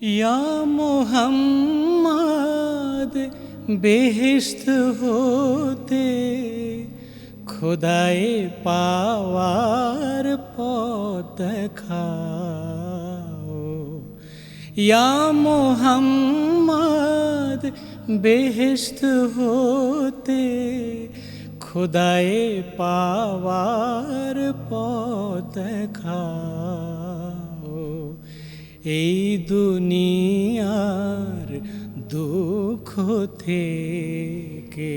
ইয়া মোহাম্মদ বেহেশত হতে খোদায় পাওয়ার পথ দেখাও ইয়া মোহাম্মদ বেহেশত হতে খোদায় পাওয়ার পথ দেখাও এই দুনিয়ার দুঃখ থেকে,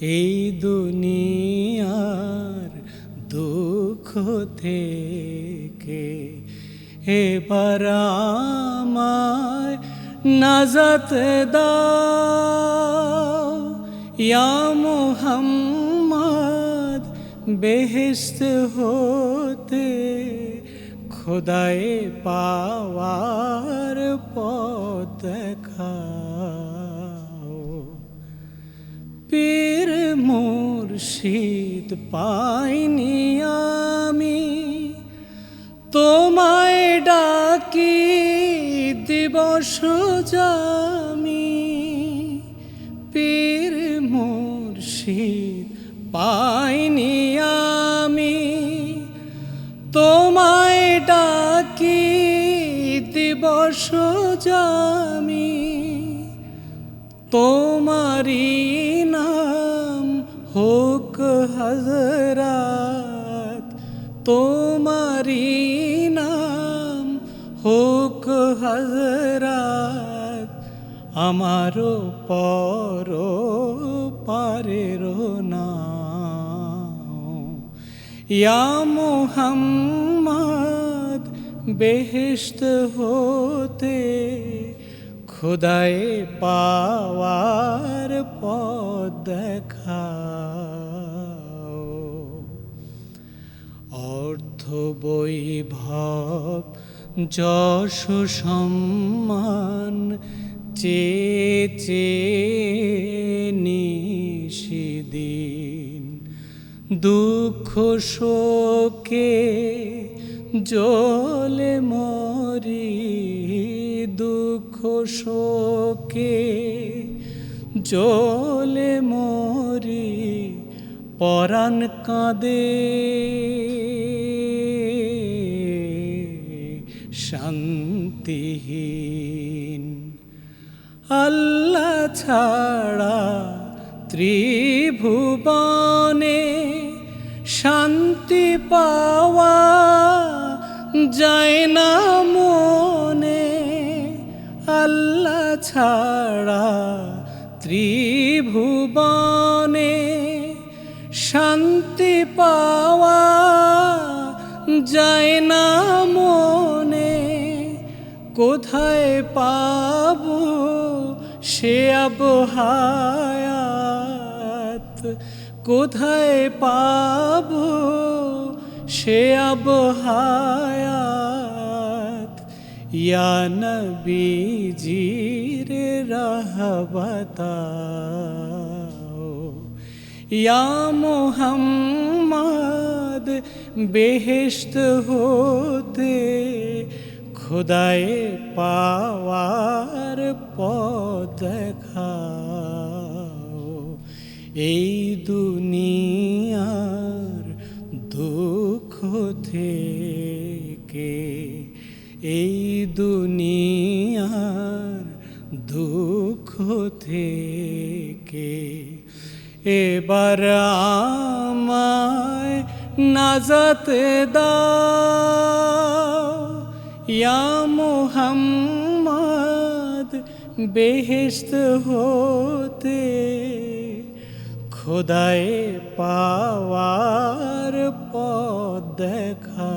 এই দুনিয়ার দুঃখ থেকে, এবার আমায় নাজাত দাও। ইয়া মোহাম্মদ, বেহেশত হতে খোদায় পাওয়ার পথ দেখাও। পীর মুর্শিদ পাইনি আমি, তোমায় ডাকি দিবস জামি। পীর মুর্শিদ পাইনি আমি, তোমায় দিবস জামি তোমারি নাম হোক হজরাত তোমারি নাম হোক হজরাত আমারও পর পারের নাম। ইয়া মোহাম্মদ বেহেশত হতে খুদায় পাওয়ার পথ দেখাও। অর্থ বৈভব যশ সম্মান চেচে নিষিদিন দুঃখ শোকে জলে মরি, দুঃখ শোকে জলে মরি, পরাণ কাঁদে। শান্তিহীন আল্লাহ ছাড়া ত্রিভুবনে শান্তি পাওয়া যায় না মনে। আল্লাহ ছাড়া ত্রিভুবনে শান্তি পাওয়া যায় না মনে। কোথায় পাব সে আবহায়াত? কোথায় পাব সে আবহায়াত ইয়া নবীজির রহবতাও। মোহাম্মদ বেহেশত হতে খুদায় পাওয়ার পথ দেখাও। এই দুনিয়ার থেকে এই দুনিয়ার দুঃখ থেকে এবার আমায় নাজাত দাও ইয়া মোহাম্মদ বেহেশত হতে খোদায় পাওয়ার পথ দেখা।